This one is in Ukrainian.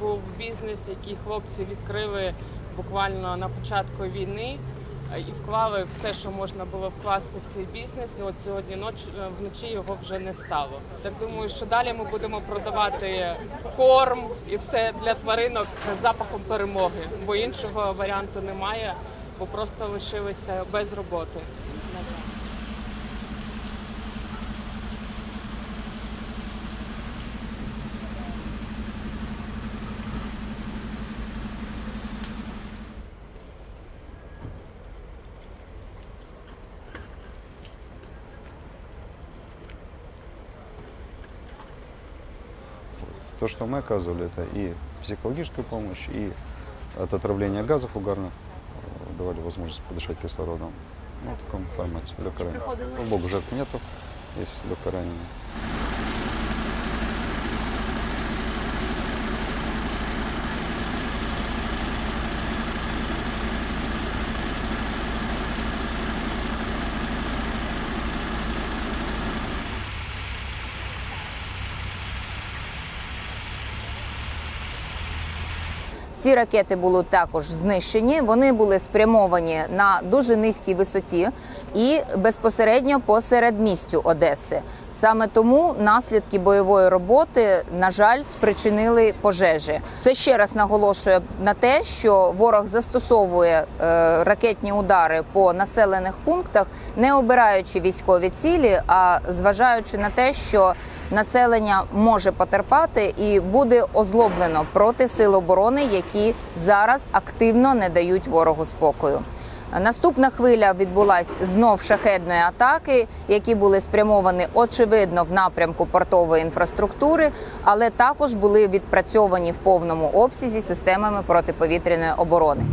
був бізнес, який хлопці відкрили буквально на початку війни е, і вклали все, що можна було вкласти в цей бізнес. І от сьогодні ноч е, вночі його вже не стало. Так думаю, що далі ми будемо продавати корм і все для тваринок з запахом перемоги, бо іншого варіанту немає, бо просто лишилися без роботи. То, что мы оказывали, это и психологическую помощь, и от отравления газов угарных э, давали возможность подышать кислородом. Ну, в таком формате. Легкое ранение. Слава богу, жертв нету, есть легкое ранение. Всі ракети були також знищені. Вони були спрямовані на дуже низькій висоті і безпосередньо по середмістю Одеси. Саме тому наслідки бойової роботи, на жаль, спричинили пожежі. Це ще раз наголошує на те, що ворог застосовує е, ракетні удари по населених пунктах, не обираючи військові цілі, а зважаючи на те, що населення може потерпати і буде озлоблено проти сил оборони, які зараз активно не дають ворогу спокою. Наступна хвиля відбулась знов шахедної атаки, які були спрямовані очевидно в напрямку портової інфраструктури, але також були відпрацьовані в повному обсязі системами протиповітряної оборони.